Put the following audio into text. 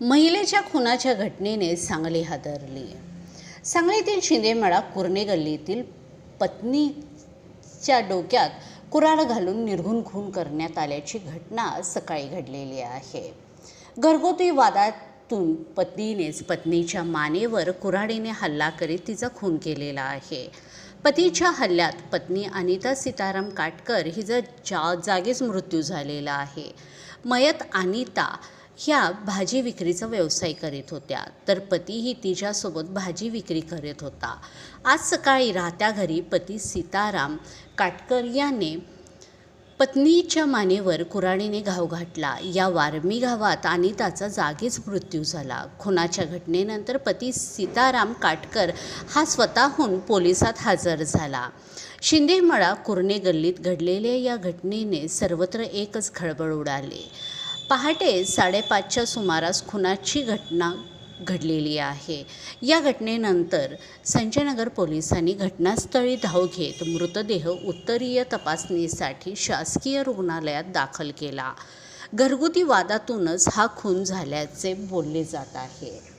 महिलेच्या खुनाच्या घटनेने सांगली हादरली. सांगलीतील शिंदेमळा कुर्णे गल्लीतील पत्नीच्या डोक्यात कुऱ्हाड घालून निर्घुण खून करण्यात आल्याची घटना सकाळी घडलेली आहे. घरगुती वादातून पत्नीनेच पत्नीच्या मानेवर कुऱ्हाडीने हल्ला करीत तिचा खून केलेला आहे. पतीच्या हल्ल्यात पत्नी अनिता सीताराम काटकर हिचा जा जागीच मृत्यू झालेला आहे. मयत अनिता ह्या भाजी विक्रीचा व्यवसाय करीत होत्या. तर पतीही तिच्यासोबत भाजी विक्री करत होता. आज सकाळी राहत्या घरी पती सीताराम काटकर याने पत्नीच्या मानेवर कुराणीने घाव घातला. या वारमी गावात अनिताचा जागीच मृत्यू झाला. खुनाच्या घटनेनंतर पती सीताराम काटकर हा स्वतःहून पोलिसात हजर झाला. शिंदेमळा कुर्णे गल्लीत घडलेल्या या घटनेने सर्वत्र एकच खळबळ उडाली. पहाटे साडेपाचच्या सुमारास खुनाची घटना घडलेली आहे. या घटनेनंतर संजयनगर पोलिसांनी घटनास्थळी धाव घेत मृतदेह उत्तरीय तपासणीसाठी शासकीय रुग्णालयात दाखल केला. घरगुती वादातूनच हा खून झाल्याचे बोलले जात आहे.